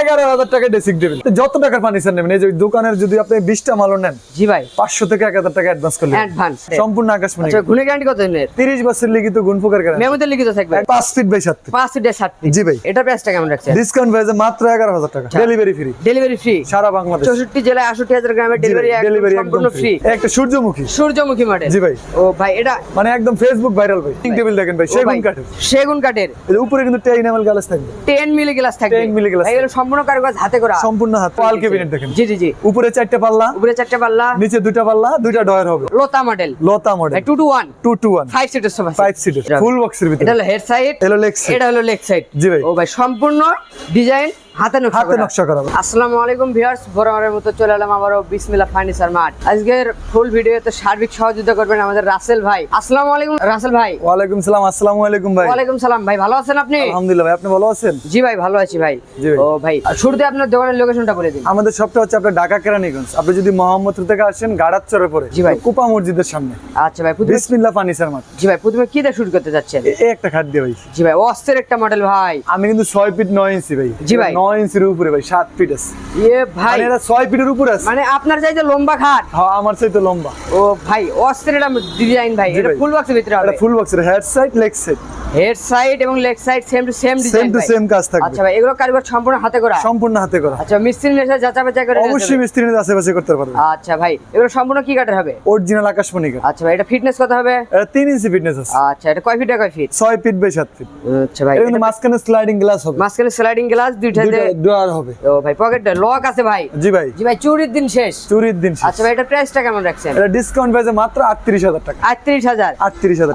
এগারো হাজার টাকা ড্রেসিং টেবিল যত টাকার ফার্নিচার নেবেন এই যে দোকানের যদি আপনি বিশটা মালও নেন জি ভাই। পাঁচশো থেকে এক হাজার টাকা অ্যাডভান্স করলে। অ্যাডভান্স সম্পূর্ণ আকাশমণি। আচ্ছা গুণে গ্যারান্টি কত দিনের? তিরিশ বছর লিখিত গুণ প্রকার করেন মেমোতে লিখিত থাকবে? পাঁচ ফিট বাই সাত ফিট পাঁচ সিটের সাত feet। জি ভাই। এটা প্রাইসটা কেমন রাখছে ডিসকাউন্ট প্রাইসে মাত্র এগারো হাজার টাকা। ডেলিভারি ফ্রি ডেলিভারি ফ্রি সারা বাংলাদেশ। চৌষট্টি জেলায় আষট্টি হাজার গ্রামের ডেলিভারি ডেলিভারি সম্পূর্ণ ফ্রি একটা সূর্যমুখী। সূর্যমুখী মডেল জি ভাই। ও ভাই এটা মানে একদম ফেসবুক ভাইরাল ভাই। টেবিল দেখেন ভাই। সেগুন কাঠের। সেগুন কাঠের। উপরে কিন্তু টেন এমএল গ্লাস থাকবে। টেন মিলি গ্লাস থাকবে। 10 মিলি ভাই, এগুলো সম্পূর্ণ কারুকাজ হাতে করা। সম্পূর্ণ হাত। ওয়াল ক্যাবিনেট দেখেন। জি জি জি। উপরে চারটে পাল্লা। উপরে চারটে পাল্লা। নিচে পাল্লা ডয়ার হবে। লতা মডেল লতা model two two one two two one five seater sofa five সিটের ফুল বক্সের ভিতরে এটা হলো হেড সাইড এলো লেগ সিট এটা হলো লেগ সাইড জি ভাই। ও ভাই সম্পূর্ণ ডিজাইন হাতে হাতে নকশা করা। আসসালামু আলাইকুম ভিউয়ার্স বরাবরের মতো চলে এলাম আবারও বিসমিল্লাহ ফার্নিচার মার্ট। আজকের ফুল ভিডিওতে সার্বিক সহযোগিতা করবেন আমাদের রাসেল ভাই। আসসালামু আলাইকুম রাসেল ভাই। ওয়ালাইকুম সালাম আসসালামু আলাইকুম ভাই। ওয়ালাইকুম সালাম ভাই ভালো আছেন আপনি? আলহামদুলিল্লাহ ভাই আপনি ভালো আছেন? জি ভাই ভালো আছি ভাই। ও ভাই শুরুতে আপনার দোকানের লোকেশনটা বলে দিন। আমাদের সবটা হচ্ছে আপনার ঢাকা কেরানীগঞ্জ। আপনি যদি মোহাম্মদপুর থেকে আসেন গাড়াচ্চরে পরে জি ভাই। কুপা মসজিদের সামনে। আচ্ছা ভাই বিসমিল্লাহ ফার্নিচার মার্ট। জি ভাই প্রথমে কি দিয়ে শুরু করতে যাচ্ছেন? এ- এই একটা খাদ্য ভাই। জি ভাই অস্থির একটা মডেল ভাই। আমি কিন্তু ছয় ফিট নয় ইঞ্চি ভাই। জি ভাই। নয় ইঞ্চির উপরে ভাই সাত ফিট আছে। ভাই। মানে এটা ছয় ফিটের উপরে আছে। মানে আপনার চাই যে লম্বা খাট? হ্যাঁ আমার চাইতে লম্বা। ও ভাই একটা ডিজাইন ভাই এটা ফুল বক্সের ভিতরে হবে। এটা ফুল বক্সের head side leg side head side এবং leg side same to same same to same কাজ থাকবে। আচ্ছা ভাই এগুলো কারিগর সম্পূর্ণ হাতে করা? সম্পূর্ণ হাতে করা। আচ্ছা মিস্ত্রি এসে যাচা বাচা করে অবশ্যই। মিস্ত্রি নিয়ে আশেপাশে করতে পারবে। আচ্ছা ভাই এগুলো সম্পূর্ণ কি কাঠের হবে? অরিজিনাল আকাশমণি কাঠ। আচ্ছা ভাই এটা ফিটনেস কত হবে? এটা তিন ইঞ্চি ফিটনেস আছে। আচ্ছা এটা কয় ফিট কয় ফিট ছয় ফিট বাই সাত ফিট আচ্ছা ভাই কিন্তু মাঝখানে স্লাইডিং গ্লাস হবে। মাঝখানে স্লাইডিং গ্লাস দুইটা হবে। ও ভাই পকেট লক আছে ভাই। জি ভাই। জি ভাই চুরির দিন শেষ। চুরির দিন শেষ। আচ্ছা ভাই এটা প্রাইসটা কেমন রাখছেন? এটা ডিসকাউন্ট প্রাইসে মাত্র আটত্রিশ হাজার টাকা।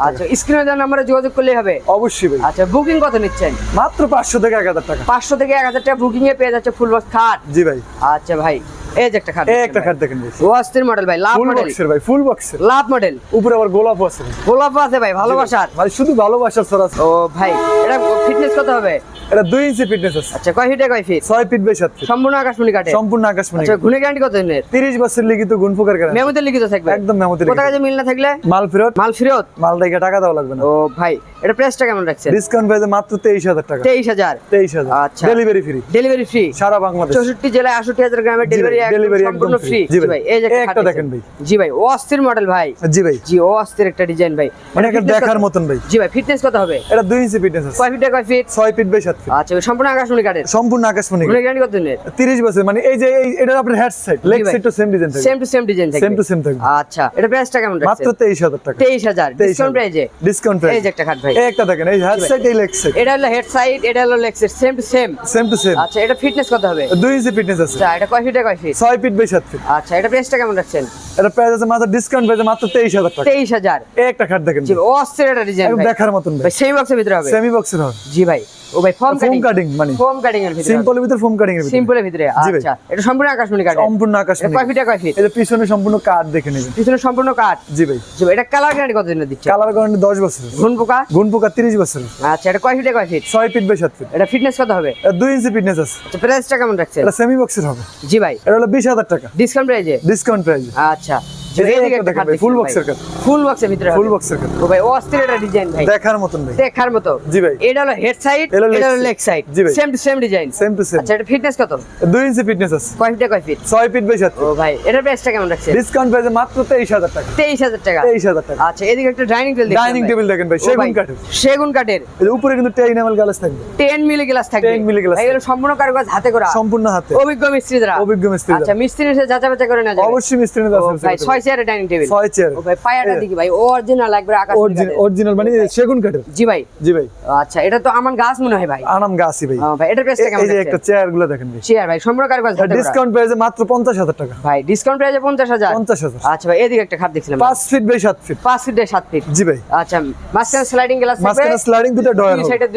আচ্ছা স্ক্রিনে দেওয়ার নাম্বারে যোগাযোগ করলেই হবে? অবশ্যই ভাই। আচ্ছা বুকিং কত নিচ্ছেন? মাত্র পাঁচশো থেকে এক হাজার টাকা। পাঁচশো থেকে এক হাজার টাকা বুকিং এ পেয়ে যাচ্ছে ফুল বক্স খাট। জি ভাই। আচ্ছা ভাই এই যে একটা খাট এই একটা খাট দেখেন ভাই। ও অস্থির মডেল ভাই লাভ মডেল বক্সের ভাই ফুল বক্সের লাভ মডেল উপরে আবার গোলাপ আছে ভাই। গোলাপ আছে ভাই ভালোবাসার। ভাই শুধু ভালোবাসার আছে। ও ভাই এটা ফিটনেস কত হবে? এটা দুই ইঞ্চি ফিটনেস আছে। আচ্ছা কয় ফিটে কয় ফিট ছয় ফিট বাই 7 ফিট সম্পূর্ণ আকাশমণি কাটে সম্পূর্ণ আকাশমণি আচ্ছা ঘুনে গ্যারান্টি কত দিনের? তিরিশ বছর লিখিত গুণ প্রকার করে মেমোতে লিখিত থাকবে? একদম মেমোতে লিখিত। কাজে মিল না থাকলে? মাল ফেরত। মাল ফেরত? মাল রেখে টাকা দেওয়া লাগবে না। ও ভাই এটা প্রাইসটা কেমন রাখছেন? ডিসকাউন্ট প্রাইসে মাত্র তেইশ হাজার টাকা। তেইশ হাজার? তেইশ হাজার। আচ্ছা। ডেলিভারি ফ্রি ডেলিভারি ফ্রি সারা বাংলাদেশ। চৌষট্টি জেলায় আষট্টি হাজার গ্রামের জি ভাই, ডেলিভারি সম্পূর্ণ একদম ফ্রি জি ভাই। এই যে একটা দেখেন ভাই। জি ভাই ও অস্থির মডেল ভাই। জি ভাই। জি ও অস্থির একটা ডিজাইন ভাই। মানে একটা দেখার মতন ভাই। জি ভাই ফিটনেস কত হবে? এটা দুই ইঞ্চি ফিটনেস আছে। কয় ফিটে কয় ফিট ছয় ফিট বাই সাত ফিট আচ্ছা সম্পূর্ণ আকাশমণি কাটের সম্পূর্ণ আকাশমণি গুণে গ্যারান্টি কত দিনের? তিরিশ বছর মানে এই যে এটা আপনার হেড সাইড লেগ। সাইড তো সেম ডিজাইন থাকবে। সেম টু সেম ডিজাইন থাকবে। সেম টু সেম থাকবে। আচ্ছা এটা প্রাইসটা কেমন মাত্র রাখছেন তেইশ হাজার টাকা। তেইশ হাজার। ডিসকাউন্ট প্রাইজে ডিসকাউন্ট এই যে একটা খাট ভাই। একটা দেখেন এই হেড সাইড এই লেগ সাইড এটা হলো হেড সাইড এটা হলো leg side same to same same to same আচ্ছা এটা ফিটনেস কত হবে? দুই ইঞ্চি ফিটনেস আছে। আচ্ছা এটা কয় ফিটে কয় ফিট ছয় ফিট বাই ফিট আচ্ছা এটা প্রাইসটা কেমন রাখছেন? এটা প্রাইস আছে মাত্র ডিসকাউন্ট প্রাইস মাত্র তেইশ হাজার টাকা। তেইশ হাজার। এই একটা খাট দেখেন জি অস্থির ডিজাইন দেখার মতন ভাই। সেমি বক্সের ভিতরে হবে? সেমি বক্সের হবে। জি ভাই। ও ভাই ফোম কাটিং কাটিং মানে ফোম কাটিং এর ভিতরে সিম্পলের ভিতরে ফোম কাটিং এর ভিতরে। সিম্পলের ভিতরে আচ্ছা। এটা সম্পূর্ণ আকাশমণি কাটে সম্পূর্ণ আকাশ এটা কয় ফিটে কয় ফিট যে পিছনে সম্পূর্ণ কাঠ দেখে নেবেন। পিছনে সম্পূর্ণ কাট জি ভাই। জি ভাই এটা কালার গ্যারান্টি কত দিচ্ছে? কালার গ্যারান্টি দশ বছর ঘুন পোকা? গুণ পোকা তিরিশ বছর আচ্ছা এটা কয় ফিটে কয় ফিট ছয় ফিট বাই সাত ফিট এটা ফিটনেস কত হবে? এটা দুই ইঞ্চি ফিটনেস আছে। আচ্ছা প্রাইসটা কেমন রাখছেন? এটা সেমি বক্সের হবে। জি ভাই। এটা হলো বিশ হাজার টাকা। ডিসকাউন্ট প্রাইজে ডিসকাউন্ট প্রাইস আচ্ছা। এই যে একটা দেখেন ভাই, full box এর কাঠ। ফুল বক্সের ভিতরে ফুল বক্সের কাঠ ভাই অস্থির একটা ডিজাইন ভাই। দেখার মতন ভাই দেখার মতো। জি ভাই। এটা হলো হেড সাইড এটা হলো এটা leg হলো side। লেগ সাইড জি ভাই। Same to same design same to same আচ্ছা এটা ফিটনেস কত? দুই ইঞ্চি ফিটনেস আছে। কয় ফিটে কয় ফিট ছয় ফিট বাই সাত ও ভাই এটার প্রাইসটা কেমন রাখছে ডিসকাউন্ট প্রাইসে মাত্র তেইশ হাজার টাকা। তেইশ হাজার টাকা। তেইশ হাজার টাকা। আচ্ছা এদিকে একটা ডাইনিং টেবিল ডাইনিং টেবিল দেখেন ভাই সেগুন কাঠের। সেগুন কাঠের। উপরে কিন্তু টেন এমএল গ্লাস থাকবে। টেন মিলি গ্লাস থাকবে। 10 মিলি glass এগুলো সম্পূর্ণ কারুকাজ হাতে করা। সম্পূর্ণ হাতে। অভিজ্ঞ মিস্ত্রি দ্বারা অভিজ্ঞ মিস্ত্রি আচ্ছা করে না অবশ্যই মিস্ত্রি ভাই চেয়ারের ডাইনিং টেবিল ছয় চেয়ার ও ভাই পায়াটা দেখি ভাই অরিজিনাল একবার আকাশ অরিজিনাল মানে সেগুন কাঠের। জি ভাই। জি ভাই। আচ্ছা এটা তো আমার গাছ মনে হয় ভাই। আনাম গাছি ভাই। ভাই এটার প্রাইসটা কেমন এই যে একটা চেয়ারগুলো দেখেন ভাই। চেয়ার ভাই সম্পূর্ণ কারুকাজ ডিসকাউন্ট প্রাইসে মাত্র পঞ্চাশ হাজার টাকা। ভাই ডিসকাউন্ট প্রাইসে পঞ্চাশ হাজার? পঞ্চাশ হাজার। আচ্ছা ভাই এদিকে একটা খাট দেখছিলাম। পাঁচ ফিট বাই সাত ফিট পাঁচ ফিট সাত ফিট জি ভাই। আচ্ছা মাঝখানে স্লাইডিং গ্লাস থাকবে। মাঝখানে স্লাইডিং দুটো ডয়ার হবে। সাইডে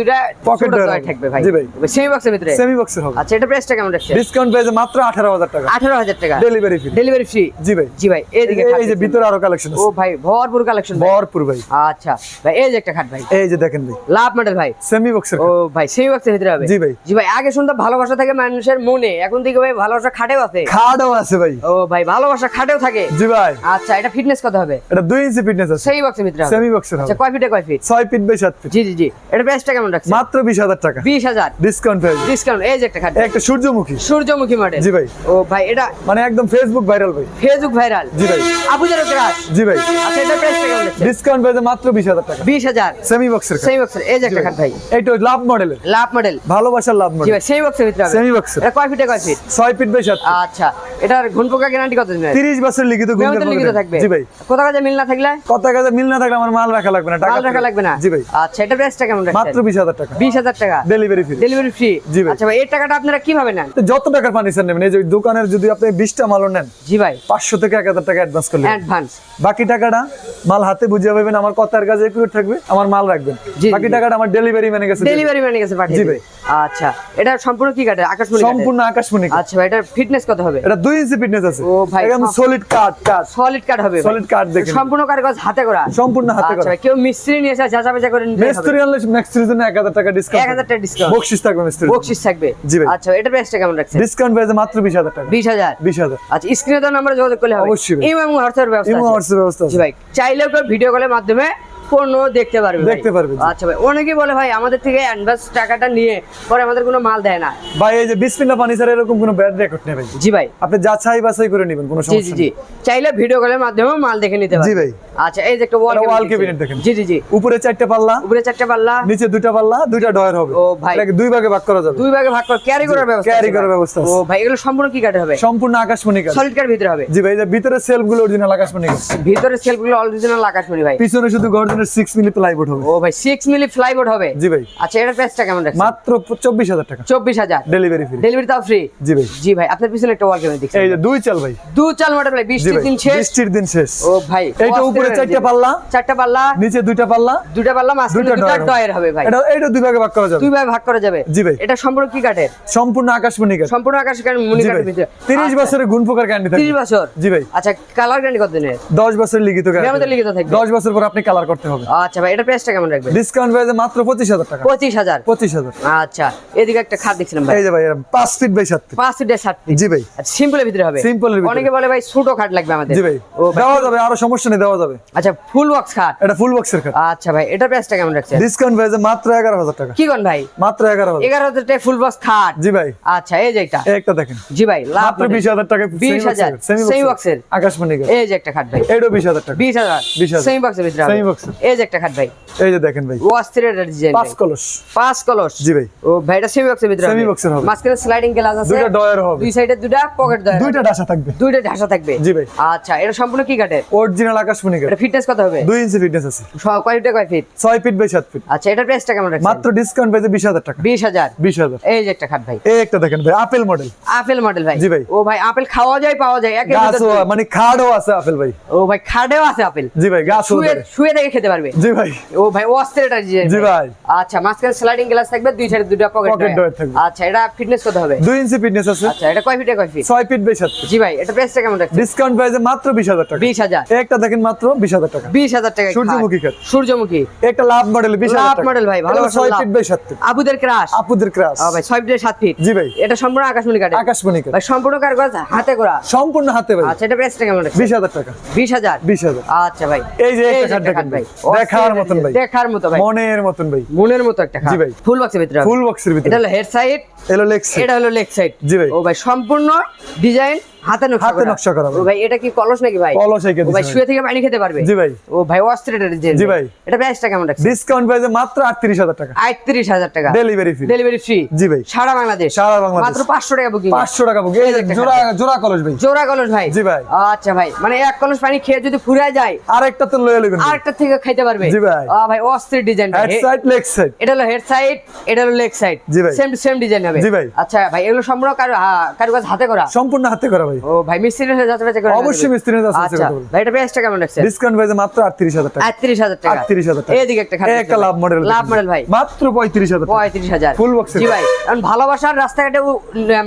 ছোট door ডয়ার থাকবে ভাই। জি ভাই। সেমি বক্সের ভিতরে? সেমি বক্সের হবে। আচ্ছা এটা প্রাইসটা কেমন রাখছে ডিসকাউন্ট প্রাইসে মাত্র আঠারো হাজার টাকা। আঠারো হাজার টাকা। ডেলিভারি ফ্রি ডেলিভারি ফ্রি জি ভাই। জি ভাই এদিকে দিকে এই- যে ভিতরে আরও কালেকশন ও ভাই ভরপুর কালেকশন ভরপুর ভাই। আচ্ছা ভাই এই যে একটা খাট ভাই। এই যে দেখেন ভাই। লাভ মডেল ভাই। সেমি বক্সের ও ভাই সেই বক্সের ভিতরে হবে। জি ভাই। জি ভাই আগে শুনতাম ভালোবাসা থাকে মানুষের মনে এখন থেকে ভাই ভালোবাসা খাটেও আছে। খাটও আছে ভাই। ও ভাই ভালোবাসা খাটেও থাকে। জি ভাই। আচ্ছা এটা ফিটনেস কত হবে? এটা দুই ইঞ্চি ফিটনেস আছে। সেই বক্সের ভিতরে হবে। সেমি বক্সের আচ্ছা কয় ফিটে কয় ফিট ছয় ফিট বাই সাত ফিট জি জি জি। এটা প্রাইসটা কেমন রাখছে মাত্র বিশ হাজার টাকা। বিশ হাজার। ডিসকাউন্ট পেয়ে ডিসকাউন্ট এই যে একটা খাট। একটা সূর্যমুখী। সূর্যমুখী মডেল জি ভাই। ও ভাই এটা মানে একদম ফেসবুক ভাইরাল ভাই। ফেসবুক ভাইরাল জি ভাই। আবুজার গ্রাস জি ভাই। আচ্ছা এটা প্রাইস কেমন আছে ডিসকাউন্ট পেয়ে মাত্র বিশ হাজার টাকা। বিশ হাজার। সেমি বক্সের সেই বক্সের এই যে একটা খাট ভাই। এটা লাভ মডেল লাভ মডেল ভালোবাসার লাভ জি ভাই সেই বক্সের ভিতরে সেমি বক্সের এটা কয় ফিটে কয় ফিট ছয় ফিট বাই আচ্ছা। এটার ঘুন পোকা গ্যারান্টি কত দিনের তিরিশ বছর লিখিত লিখিত থাকবে। জি ভাই। কোথা কাজে মিল না থাকলে? কাজে মিল না থাকলে আমার মাল রাখা লাগবে না টাকা মাল রাখা লাগবে না? জি ভাই। আচ্ছা এটা প্রাইসটা কেমন রাখছেন? মাত্র বিশ হাজার টাকা। বিশ হাজার টাকা। ডেলিভারি ফ্রি ডেলিভারি ফ্রি জি ভাই। আচ্ছা ভাই এই টাকাটা আপনারা কীভাবে নেন? যত টাকার ফার্নিচার নেবেন এই যে দোকানের যদি আপনি বিশটা মালও নেন জি ভাই। পাঁচশো থেকে এক হাজার টাকা অ্যাডভান্স করলে অ্যাডভান্স বাকি টাকাটা মাল হাতে বুঝিয়ে পাবেন আমার কথার কাজে একুরেট থাকবে আমার মাল রাখবেন। বাকি টাকাটা আমার ডেলিভারি ম্যানের কাছে ডেলিভারি ম্যানের কাছে পাঠিয়ে জি দিবে আচ্ছা এটা সম্পূর্ণ কি কাটে আকাশমণি সম্পূর্ণ আকাশমণি আচ্ছা ভাই এটার ফিটনেস কত হবে? এটা দুই ইঞ্চি ফিটনেস আছে। ও ভাই, একদম সলিড কাট কাট সলিড কাট হবে Solid কাঠ দেখেন। সম্পূর্ণ হাতে করা? সম্পূর্ণ হাতে আচ্ছা করা। ভাই কেউ মিস্ত্রি নিয়ে এসে যাচা বাজা করে নিতে মিস্ত্রি আনলে মিস্ত্রির জন্য এক হাজার টাকা ডিসকাউন্ট এক হাজার টাকা ডিসকাউন্ট বকশিস থাকবে মিস্ত্রি বকশিস থাকবে? জি ভাই। আচ্ছা এটা প্রাইসটা কেমন রাখছেন? ডিসকাউন্ট পেয়েছে মাত্র বিশ হাজার টাকা। বিশ হাজার? বিশ হাজার। আচ্ছা স্ক্রিনে তো নাম্বারে যোগাযোগ করলে হবে। অবশ্যই। ইমো এবং হোয়াটসঅ্যাপ ব্যবস্থা ইমো। হোয়াটসঅ্যাপ ব্যবস্থা জি ভাই চাইলেও কেউ ভিডিও কলের মাধ্যমে পণ্য দেখতে পারবে দেখতে পারবে, আচ্ছা ভাই অনেকেই বলে ভাই আমাদের থেকে অ্যাডভান্স টাকাটা নিয়ে পরে আমাদের কোনো মাল দেয় না। ভাই এই যে বিসমিল্লাহ ফার্নিচার এরকম কোনো ব্যাড রেকর্ড নেই ভাই। জি ভাই। আপনি যাচাই বাছাই করে নেবেন কোনো জি জি জি। চাইলে ভিডিও কলের মাধ্যমেও মাল দেখে নিতে জি ভাই। আচ্ছা এই যে একটা ওয়াল wall cabinet দেখেন। জি জি জি। উপরে চারটে পাল্লা উপরে চারটে পাল্লা। নিচে দুইটা পাল্লা দুইটা ডয়ার হবে। ও ভাই। এটাকে দুই ভাগে ভাগ করা যাবে। দুই ভাগে ভাগ করে ক্যারি করার ব্যবস্থা আছে করার ব্যবস্থা ও ভাই এগুলো সম্পূর্ণ কি কাটে হবে? সম্পূর্ণ আকাশমণি কাজ সলিড কার ভিতরে হবে। জি ভাই এই যে ভিতরে সেলফগুলো অরিজিনাল আকাশমণি ভিতরে সেলফগুলো অরিজিনাল আকাশমণি ভাই। পিছনে শুধু গর্জনের সিক্স মিলি প্লাইবোর্ড হবে। ও ভাই সিক্স মিলি ফ্লাইবোর্ড হবে? জি ভাই। আচ্ছা এটার প্রাইসটা কেমন রাখছেন? মাত্র চব্বিশ হাজার টাকা। চব্বিশ হাজার। ডেলিভারি ফ্রি ডেলিভারি তাও ফ্রি জি ভাই। জি ভাই আপনার পিছনে একটা ওয়াল ক্যাবিনেট দেখছি। এই যে দুই চাল ভাই। দু চাল মডেল ভাই জি বৃষ্টির ভাই দিন শেষ। বৃষ্টির দিন শেষ। ও ভাই এইটা উপরে চারটা পাল্লা। চারটা পাল্লা। নিচে দুইটা পাল্লা। দুটা পাল্লা মাঝখানে দুইটা ডয়ার হবে ভাই। এটা এইটা দুই ভাগে ভাগ করা যাবে। দুই ভাবে ভাগ করা যাবে। জি ভাই। এটা সম্পূর্ণ কি কাঠের? সম্পূর্ণ আকাশমণি সম্পূর্ণ কাঠ মনি জি কাঠের ভিতরে। তিরিশ আচ্ছা, বছরের গুণ পোকার গ্যারান্টি তিরিশ থাকবে বছর? জি ভাই। আচ্ছা কালার গ্যারান্টি কত দিনের দশ বছর লিখিত মেয়াদের লিখিত থাকবে। দশ বছর পর আপনি কালার করতে হবে। আচ্ছা ভাই এটা প্রাইসটা কেমন রাখবেন? ডিসকাউন্ট পেয়েছে মাত্র পঁচিশ হাজার টাকা। পঁচিশ হাজার? পঁচিশ হাজার। আচ্ছা এদিকে একটা খাট দেখছিলাম ভাই। এই যে ভাই এরা পাঁচ ফিট বাই সাত ফিট পাঁচ সিটের ষাট জি ভাই। সিম্পলের ভিতরে হবে। এর ভিতরে। অনেকে বলে ভাই ছোট খাট লাগবে আমাদের। জি ভাই। দেওয়া যাবে আরও সমস্যা নেই দেওয়া যাবে। আচ্ছা ফুল বক্স খাট? এটা ফুল বক্সের খাট। আচ্ছা ভাই এটা প্রাইসটা কেমন রাখছেন? ডিসকাউন্ট পেয়েছে মাত্র এগারো হাজার টাকা। কি কোন ভাই? মাত্র এগারো হাজার। এগারো হাজার টাকা ফুল বক্স খাট। জি ভাই। আচ্ছা এই যে এই একটা দেখেন। জি ভাই মাত্র বিশ হাজার টাকা বিশ হাজার সেমি বক্সের আকাশমণি এই যে একটা খাট ভাই। বিশ হাজার টাকা। বিশ হাজার। 20,000 সেমি বক্সের ভিতরে box এর। এই যে একটা খাট ভাই। এই যে দেখেন ভাই। ডিজাইন পাঁচ কলস। পাঁচ কলস। জি ভাই। ও ভাই এটা সেমি বক্সের ভিতরে box এর হবে। মাঝখানে স্লাইডিং গ্লাস আছে। দুইটা ডয়ার হবে। দুই সাইডে দুটা পকেট দুইটা ডাসা থাকবে। দুইটা ঢাসা থাকবে। জি ভাই। আচ্ছা এটা সম্পূর্ণ কি কাঠের অরিজিনাল আকাশমণি কাজ এটা ফিটনেস কত হবে? দুই ইঞ্চি ফিটনেস আছে। কয়টা কয় ফিট ছয় ফিট বাই সাত ফিট আচ্ছা এটার প্রাইসটা কেমন রাখছেন? মাত্র ডিসকাউন্ট বিশ হাজার টাকা। বিশ হাজার। বিশ হাজার। এই যে একটা খাট ভাই। এই একটা দেখেন ভাই আপেল মডেল আপেল মডেল ভাই। জি ভাই। ও ভাই আপেল খাওয়া যায় পাওয়া যায় একের ভিতর মানে খাড়ও আছে আপেল ভাই। ও ভাই খাটেও আছে আপেল। জি ভাই গাছও শুয়ে শুয়ে থেকে খেতে পারবে। জি ভাই। ও ভাই ও অস্থির এটা জি ভাই। আচ্ছা মাঝখানে স্লাইডিং গ্লাস থাকবে দুই সাইডে দুটো পকেট door থাকবে। আচ্ছা এটা ফিটনেস কত হবে। দুই ইঞ্চি ফিটনেস আছে। আচ্ছা এটা কয় ফিটে কয় ফিট ছয় ফিট বাই সাত ফিট জি ভাই এটা প্রাইসটা কেমন রাখছেন? ডিসকাউন্ট পেয়েছে মাত্র বিশ হাজার টাকা। বিশ হাজার। এই একটা দেখেন মাত্র বিশ হাজার টাকা। বিশ হাজার টাকা সূর্যমুখী খাট। সূর্যমুখী। একটা লাভ মডেল বিশ হাজার লাভ টাকা। model ভাই, ভালোবাসার ছয় ফিট বাই সাত ফিট আবুদের ক্রাশ আপুদের ক্রাস ও ভাই ছয় ফিটের সাত ফিট জি ভাই। এটা সম্পূর্ণ আকাশমণি কাটে আকাশমণি কাঠ। ভাই সম্পূর্ণ কারগজ হাতে করা সম্পূর্ণ হাতে ভাই। আচ্ছা এটা প্রাইসটা কেমন রাখছেন? বিশ হাজার টাকা। বিশ হাজার? বিশ হাজার। আচ্ছা ভাই। এই যে একটা খাট ভাই। দেখার মতন ভাই। দেখার মতো ভাই। মনের মতন ভাই। মনের মতো একটা জি ভাই। ফুল বক্সের ভিতরে ফুল বক্সের ভিতরে। এটা হলো হেড সাইড এলো লেগস এটা হলো লেগ সাইড জি ভাই। ও ভাই সম্পূর্ণ ডিজাইন হাতে নকশা হাতে নকশা করা ভাই। এটা কি কলস নাকি ভাই? কলস ভাই শুয়ে থেকে পানি খেতে পারবে? জি ভাই। ও ভাই এটা জি ভাই। এটা প্রাইসটা কেমন রাখছে ডিসকাউন্ট পেয়েছে মাত্র টাকা। টাকা। ডেলিভারি ফ্রি ডেলিভারি ফ্রি জি ভাই। সারা বাংলাদেশ। সারা বাংলাদেশ। মাত্র পাঁচশো টাকা বুকিং পাঁচশো টাকা বুক এই জোড়া জোড়া কলস ভাই। জোড়া কলস ভাই। জি ভাই। আচ্ছা ভাই। মানে এক কলস পানি খেয়ে যদি ফুরায় যায় আরেকটা তো লয়ে নেবেন আরেকটা থেকে খাইতে পারবে। জি ভাই। আ ভাই অস্থির design head side leg side এটা হলো হেড সাইড এটা হলো leg side. Same same design হবে। জি ভাই। আচ্ছা ভাই এগুলো সম্পূর্ণ কারু হাতে করা? সম্পূর্ণ হাতে করা ভাই। ও ভাই করে অবশ্যই আচ্ছা ভাই এটা প্রাইসটা কেমন রাখছেন? ডিসকাউন্ট প্রাইসে মাত্র আটত্রিশ হাজার টাকা। আটত্রিশ হাজার টাকা। আটত্রিশ হাজার টাকা। এইদিকে একটা খাট একটা লাভ মডেল লাভ মডেল ভাই। মাত্র পঁয়ত্রিশ হাজার টাকা। পঁয়ত্রিশ হাজার। Full box এর জি ভাই কারণ ভালোবাসার রাস্তাঘাটে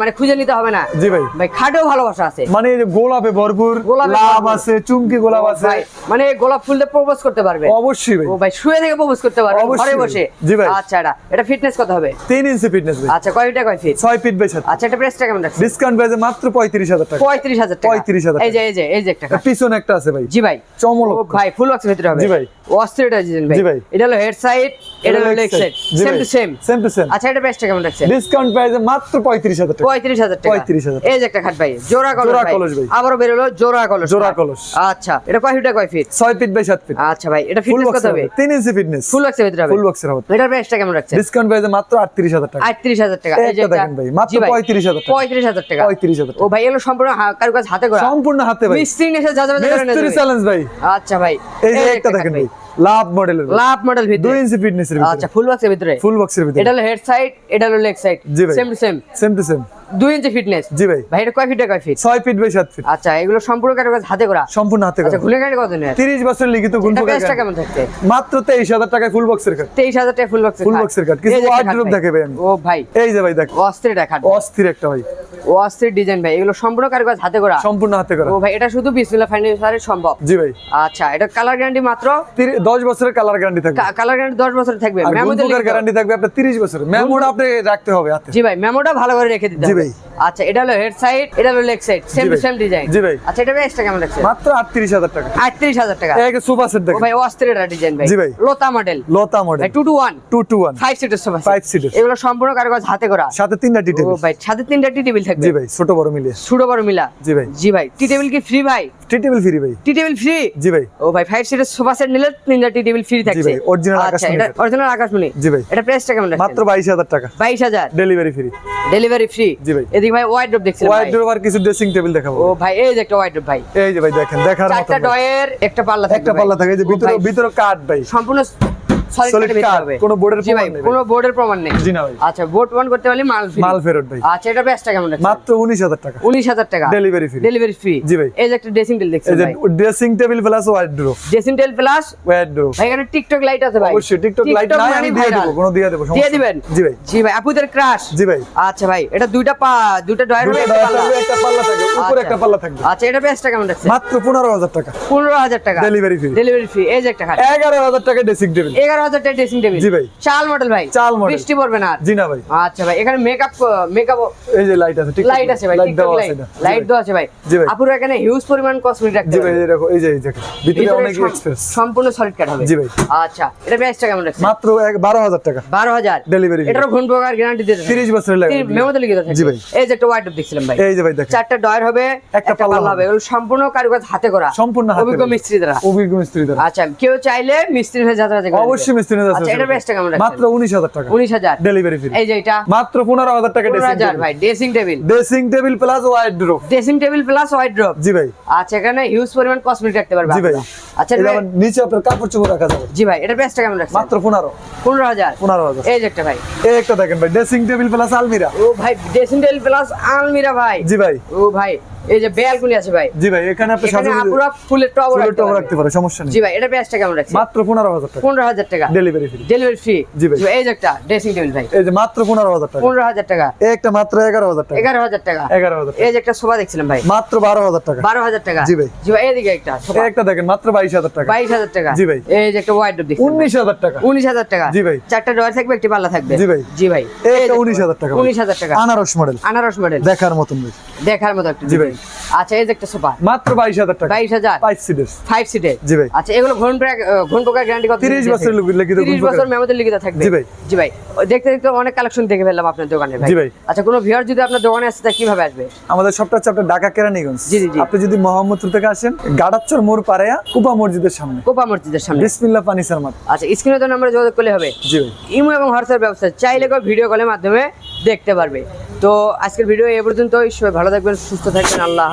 মানে খুঁজে নিতে হবে না। জি ভাই। ভাই খাটেও ভালোবাসা আছে। মানে গোলাপে ভরপুর গোলাপে লাভ আছে চুমকি গোলাপ আছে। মানে গোলাপ ফুল দিয়ে প্রপোজ করতে পারবে। অবশ্যই ভাই। ও ভাই শুয়ে থেকে প্রপোজ করতে পারবে ঘরে বসে। জি ভাই। আচ্ছা এটা এটা ফিটনেস কত হবে? তিন ইঞ্চি ফিটনেস ভাই। আচ্ছা কয় ফিটে কয় ফিট ছয় ফিট বাই সাত আচ্ছা এটা প্রাইসটা কেমন রাখছেন? ডিসকাউন্ট প্রাইসে মাত্র পঁয়ত্রিশ হাজার টাকা। পঁয়ত্রিশ হাজার টাকা। 35,000 এই যে এই যে এই যে একটা। পিছনে একটা আছে ভাই। জি ভাই। চমল ভাই ফুল বক্সের ভিতরে হবে। জি ভাই। অস্থির ভাই। জি ভাই। এটা হলো হেড সাইড এটা হলো leg side same to same same to same আচ্ছা এটা প্রাইসটা কেমন রাখছেন? ডিসকাউন্ট প্রাইসে মাত্র পঁয়ত্রিশ হাজার টাকা। পঁয়ত্রিশ হাজার টাকা। 35,000 এই যে একটা খাট ভাই জোড়া কলস জোড়া কলস ভাই। আবারও বেরোলো জোড়া কলস জোড়া কলস। আচ্ছা এটা কয় ফিট কয় ফিট? ছয় ফিট বাই সাত ফিট। আচ্ছা ভাই এটা ফিটনেস কত হবে? তিন ইঞ্চি ফিটনেস ফুল বক্সের ভিতরে হবে। ফুল বক্সের হবে। এটার প্রাইসটা কেমন রাখছেন? ডিসকাউন্ট প্রাইসে মাত্র আটত্রিশ হাজার টাকা। আটত্রিশ হাজার টাকা। এই যে দেখেন ভাই, মাত্র জি ভাই, 35,000 টাকা। পঁয়ত্রিশ হাজার টাকা। 35,000 ও ভাই এগুলো সম্পূর্ণ কারুকাজ হাতে করা। সম্পূর্ণ হাতে ভাই। মিস্ত্রি এসে যা যাবে করে মিস্ত্রি চ্যালেঞ্জ ভাই। আচ্ছা ভাই এই যে একটা দেখেন ভাই। লাভ মডেলের লাভ মডেল দুই ভিতরে ইঞ্চি ফিটনেসের আচ্ছা ফুল বক্সের ভিতরে ফুল বক্সের ভিতরে এটা হলো হেড সাইড এটা হলো লেগ সাইড জি ভাই। Same to same same to same দুই ইঞ্চি ফিটনেস জি ভাই। ভাই এটা কয় ফিটে কয় ফিট ছয় ফিট বাই সাত ফিট আচ্ছা এগুলো সম্পূর্ণ কারুকাজ হাতে করা? সম্পূর্ণ হাতে করা। ঘুরে গাড়ি কত নেয় তিরিশ বছর লিখিত গুণ প্রাইসটা কেমন থাকছে? মাত্র তেইশ হাজার টাকায় ফুল বক্সের কাঠ তেইশ হাজার টাকা ফুল বক্সের Full box এর কিছু wardrobe দেখাবে আমি। ও ভাই। এই যে ভাই দেখ। অস্থির দেখাট অস্থির একটা ভাই। অস্থির ডিজাইন ভাই। এগুলো সম্পূর্ণ কারুকাজ হাতে করা। সম্পূর্ণ হাতে করা। ও ভাই এটা শুধু বিসমিল্লাহ ফার্নিচারে সম্ভব। জি ভাই। আচ্ছা এটা কালার গ্যারান্টি মাত্র? তিরি- দশ বছরের কালার গ্যারান্টি থাকবে। কালার গ্যারান্টি বছর থাকবে। গ্যারান্টি থাকবে আপনার তিরিশ বছরের। মেমোটা আপনি রাখতে হবে হাতে। জি ভাই মেমোটা ভালো করে রেখে দিতে হবে। ভাই। আচ্ছা এটা হলো হেড সাইড এটা হলো leg side same same design জি ভাই। আচ্ছা এটা প্রাইসটা কেমন লাগছে? মাত্র আটত্রিশ হাজার টাকা। আটত্রিশ হাজার টাকা। এক সুপার সেট দেখেন। ভাই অস্থির এটা ডিজাইন ভাই। জি ভাই। লোতা মডেল লতা মডেল ভাই two two one two two one five সিটের সোফা Five seater। এগুলো সম্পূর্ণ কারুকাজ হাতে করা। সাথে তিনটা টি ও টেবিল। ভাই সাথে তিনটা টি টেবিল থাকবে। জি ভাই ছোট বড় মিলিয়ে ছোট বড় মিলা। জি ভাই। জি ভাই টি টেবিল কি ফ্রি ভাই? টি টেবিল ফ্রি ভাই। টি টেবিল ফ্রি জি ভাই। ও ভাই ফাইভ সিটের সোফা সেট নিলে তিনটা টি টেবিল ফ্রি থাকছে। ভাই, original আচ্ছা আকাশমণি এটা। অরিজিনাল আকাশমণি। জি ভাই। এটা প্রাইসটা কেমন মাত্র মাত্র বাইশ হাজার টাকা। বাইশ হাজার। ডেলিভারি ফ্রি ডেলিভারি ফ্রি জি ভাই। এদিকে ভাই ওয়াইড ড্রপ দেখছিলাম ওয়াইড। আর কিছু ড্রেসিং টেবিল দেখাবো। ও ভাই এই যে একটা ওয়াইড ড্রপ ভাই। এই যে ভাই দেখেন দেখার মতো চারটা ডয়ের একটা পাল্লা থাকে একটা পাল্লা থাকে এই যে ভিতরে ভিতরে কাঠ ভাই। সম্পূর্ণ সলিড Solid কাঠের ভিতরে কাঠ, হবে। কোনো board এর জি ভাই প্রমাণ নেই কোনো বোর্ডের প্রমাণ নেই। জি না ভাই। আচ্ছা বোর্ড প্রমাণ করতে পারলে মাল free। মাল ফেরত ভাই। আচ্ছা এটা কেমন মাত্র টাকা। টাকা। ডেলিভারি ফ্রি ডেলিভারি ফ্রি জি ভাই। এই যে একটা ড্রেসিং টেবিল দেখছেন ভাই। Dressing table plus wide dressing table plus wide ভাই এখানে টিকটক লাইট আছে ভাই। অবশ্যই টিকটক লাইট নাই আমি দিয়ে viral। কোনো দিয়ে দেবো দিয়ে দিবেন? জি ভাই। জি ভাই আপুদের ক্রাশ জি ভাই। আচ্ছা ভাই এটা দুইটা পা দুইটা ডয়ের দুটো একটা পাল্লা। থাকবে, উপরে আচ্ছা। একটা পাল্লা থাকবে। আচ্ছা এটা কেমন মাত্র টাকা। পনেরো হাজার টাকা। Delivery free। ডেলিভারি ফ্রি এই যে একটা খাট। টাকা ড্রেসিং টেবিল এগারো হাজার টাকা ড্রেসিং টেবিল জি ভাই। চাল মডেল ভাই। চাল model। বৃষ্টি পড়বে না জি না ভাই। আচ্ছা ভাই এখানে মেকআপ মেকআপ এই যে লাইট আছে ঠিক লাইট আছে ভাই লাইট দেওয়া আছে লাইট দেওয়া আছে ভাই। জি ভাই। আপুরা এখানে হিউজ পরিমাণ কসমেটিক রাখতে জি ভাই এই দেখো এই যে এই দেখো। ভিতরে ভিতরে অনেক এক্সপ্রেস সম্পূর্ণ সলিড কাট হবে। জি ভাই। আচ্ছা এটা প্রাইসটা কেমন রাখছেন? মাত্র এক বারো হাজার টাকা। বারো হাজার। Delivery fee। প্রকার গ্যারান্টি দিয়ে দেবেন। তিরিশ বছরের লাগে মেমোতে জি ভাই। এই যে একটা হোয়াইট দেখছিলাম ভাই। এই যে ভাই দেখেন। চারটা ডয়ার হবে একটা পাল্লা পাল্লা হবে। হবে। এগুলো সম্পূর্ণ কারুকাজ হাতে করা। সম্পূর্ণ হাতে অভিজ্ঞ মিস্ত্রি দ্বারা অভিজ্ঞ মিস্ত্রি দ্বারা আচ্ছা কেউ চাইলে মিস্ত্রি হয়ে যাত্রা অবশ্যই মাত্র টাকা। ডেলিভারি ফ্রি এই যে এটা। মাত্র টাকা ড্রেসিং হাজার ভাই dressing table dressing table plus wardrobe dressing table plus wardrobe জি ভাই। আচ্ছা এখানে হিউজ পরিমাণ কসমেটিক রাখতে জি ভাই। আচ্ছা এটা- নিচে আপনার কাপড় চোপড় রাখা যাবে। জি ভাই এটা প্রাইসটা কেমন রাখছেন মাত্র পনেরো। পনেরো হাজার। পনেরো হাজার। এই যে একটা ভাই। এই একটা দেখেন ভাই। ড্রেসিং টেবিল প্লাস আলমিরা। ও ভাই ড্রেসিং টেবিল প্লাস আলমিরা ভাই। জি ভাই। ও ভাই এই যে ব্যালকনি আছে ভাই জি ভাই এখানে আপনি রাখতে টব রাখতে পারে সমস্যা নেই জি ভাই এটা প্রাইসটা কেমন রাখছেন মাত্র পনেরো হাজার টাকা পনেরো হাজার টাকা ডেলিভারি ফ্রি ডেলিভারি ফ্রি জি ভাই। এই যে একটা ড্রেসিং টেবিল ভাই এই যে মাত্র পনেরো হাজার টাকা পনেরো হাজার টাকা এই একটা মাত্র এগারো হাজার টাকা এগারো হাজার টাকা এগারো হাজার টাকা এই যে একটা সোফা দেখছিলাম ভাই মাত্র বারো হাজার টাকা বারো হাজার টাকা জি ভাই। জি ভাই এদিকে একটা সোফা একটা দেখেন মাত্র বাইশ হাজার টাকা বাইশ হাজার টাকা জি ভাই। এই যে একটা ওয়াইড দেখছি উনিশ হাজার টাকা উনিশ হাজার টাকা জি ভাই। চারটা ডয়ার থাকবে একটি পাল্লা থাকবে জি ভাই। জি ভাই এই একটা 19,000 টাকা ভাই। উনিশ হাজার টাকা আনারস মডেল আনারস মডেল দেখার মতন দেখার মতো একটা জি ভাই। আচ্ছা এই যে একটা সোফা। মাত্র বাইশ হাজার টাকা। বাইশ হাজার। পাইপ সিডের ফাইভ সিটের জি ভাই। আচ্ছা এগুলো ঘন ঘন প্রকার গ্যারান্টি কত 30 বছরের লিখিত ঘন তিরিশ প্রকার। বছর মেমোতে লিখিত থাকবে? জি ভাই। জি ভাই। দেখতে দেখতে অনেক কালেকশন দেখে ফেললাম আপনার দোকানে ভাই। জি ভাই। আচ্ছা কোনো ভিউয়ার যদি আপনার দোকানে আসে তা কীভাবে আসবে? আমাদের সবটা আপনার ঢাকা কেরানীগঞ্জ। জি, জি। আপনি যদি মোহাম্মদপুর থেকে আসেন গাড়াচ্চর মোড় পাড়ায়া কুপা মসজিদের সামনে। কোপা মসজিদের সামনে। বিসমিল্লাহ ফার্নিচার আচ্ছা স্ক্রিনে তো নাম্বারে যোগাযোগ করলে হবে। জি ভাই। ইমো এবং হোয়াটসঅ্যাপ ব্যবস্থা। চাইলে কেউ ভিডিও কলের মাধ্যমে দেখতে পারবে। তো আজকের ভিডিও এ পর্যন্ত সবাই ভালো থাকবেন সুস্থ থাকবেন। আল্লাহ হাফেজ।